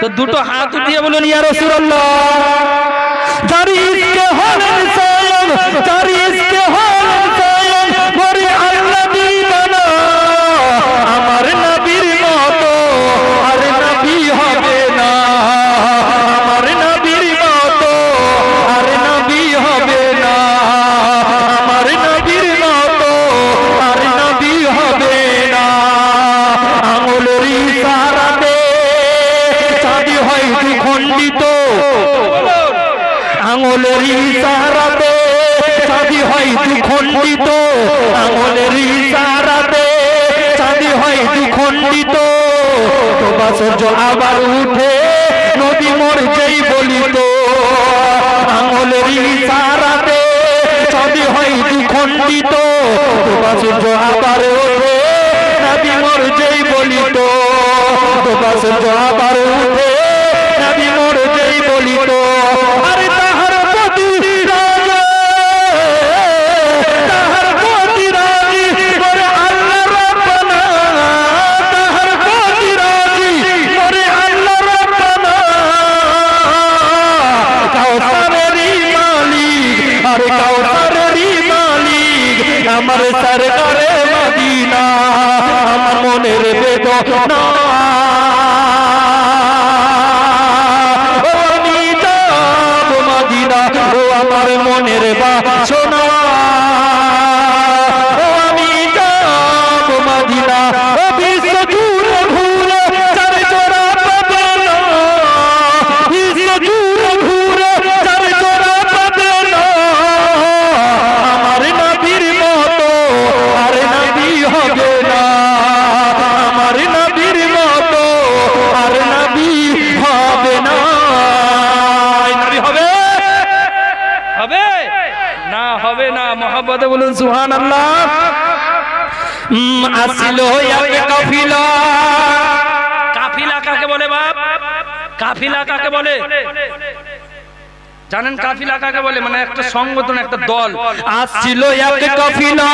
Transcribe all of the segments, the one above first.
তো দুটো হাত উঠিয়ে বলুন ইয়া রাসূলুল্লাহ তারিখে হলেন স্বয়ং তারিখে হলেন স্বয়ং দ্বিখণ্ডিত আঙুলের ইশারাতে চাঁদি হয় দ্বিখণ্ডিত তোবা সূর্য আবার উঠে নদী মোর যেই বলিত। আঙুলের ইশারাতে চাঁদি হয় দ্বিখণ্ডিত তোবা সূর্য আবার ওঠে নদী মোর যেই বলিত। তোবা সূর্য আবার উঠে no. মোহাম্মদে বলুন সুহান আসিল কাফিলা। কাকে বলে বাপ? কাফিলা কাকে বলে? জানেন কাফিলা কাকে বলে? মানে একটা সংগঠন, একটা দল। আসছিল এক কাফিলা।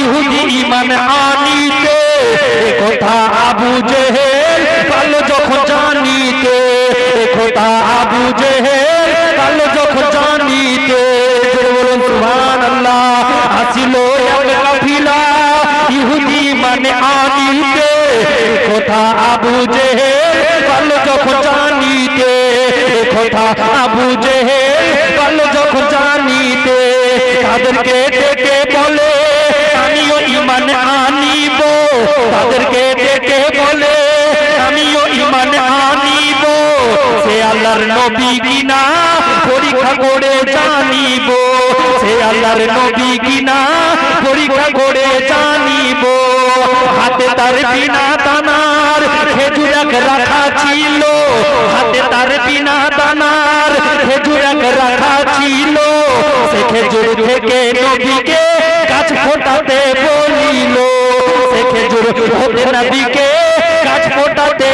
ইহুদি ইমান আনিতে কথা আবু জেহেল কাল যখন জানিতে কথা আবু জেহেল জেহেল কাল যখন জানিতে কথা বুঝে কাল যখন জানিতে, তাদেরকে ডেকে বলে, আমিও ইমান আনিব। তাদেরকে ডেকে বলে, আমিও ইমান আনিব। সে আল্লাহর নবী কিনা? পরীক্ষা করে জানিব। সে আল্লাহর নবী কিনা? পরীক্ষা করে জানিব। হাতে তার বিনা দানার খেজুর এক রাখা ছিল। হাতে তার বিনা দানার খেজুর এক রাখা ছিল। সে খেজুর থেকে নবীকে গাছ ফোটাতে বলিল। সে খেজুর হতে নবীকে গাছ ফোটাতে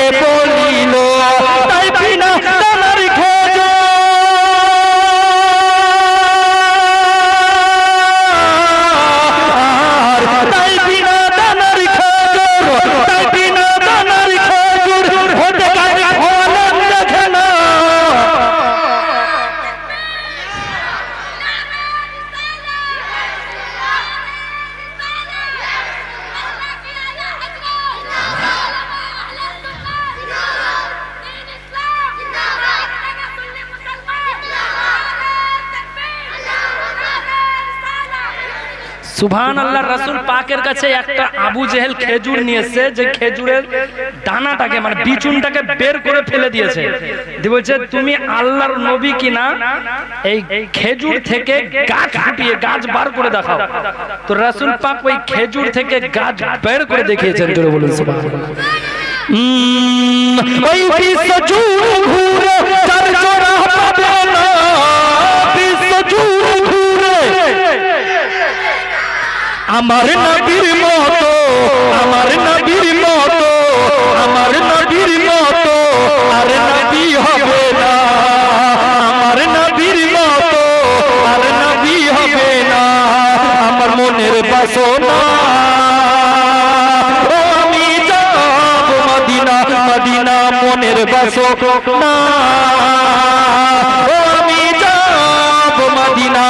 সুবহান আল্লাহ রাসূল পাকের কাছে একটা আবু জেহেল খেজুর নিয়ে এসেছে, যে খেজুরের দানাটাকে মানে বিচুনটাকে বের করে ফেলে দিয়েছে। বলছে, তুমি আল্লাহর নবী কিনা? এই খেজুর থেকে গাছ ফুটিয়ে গাছ বার করে দেখাও। তো রাসূল পাক ওই খেজুর থেকে গাছ বের করে দেখিয়েছেন, জোরে বলুন বিশ্ব আমার নবীর মত আমার নবীর মত আমার নবীর মত আর নবী হবে না। আমার নবীর মত আর নবী হবে না। আমার মনের বাসনা। আমি যাব মদিনা মদিনা মনের বাসনা। আমি যাব মদিনা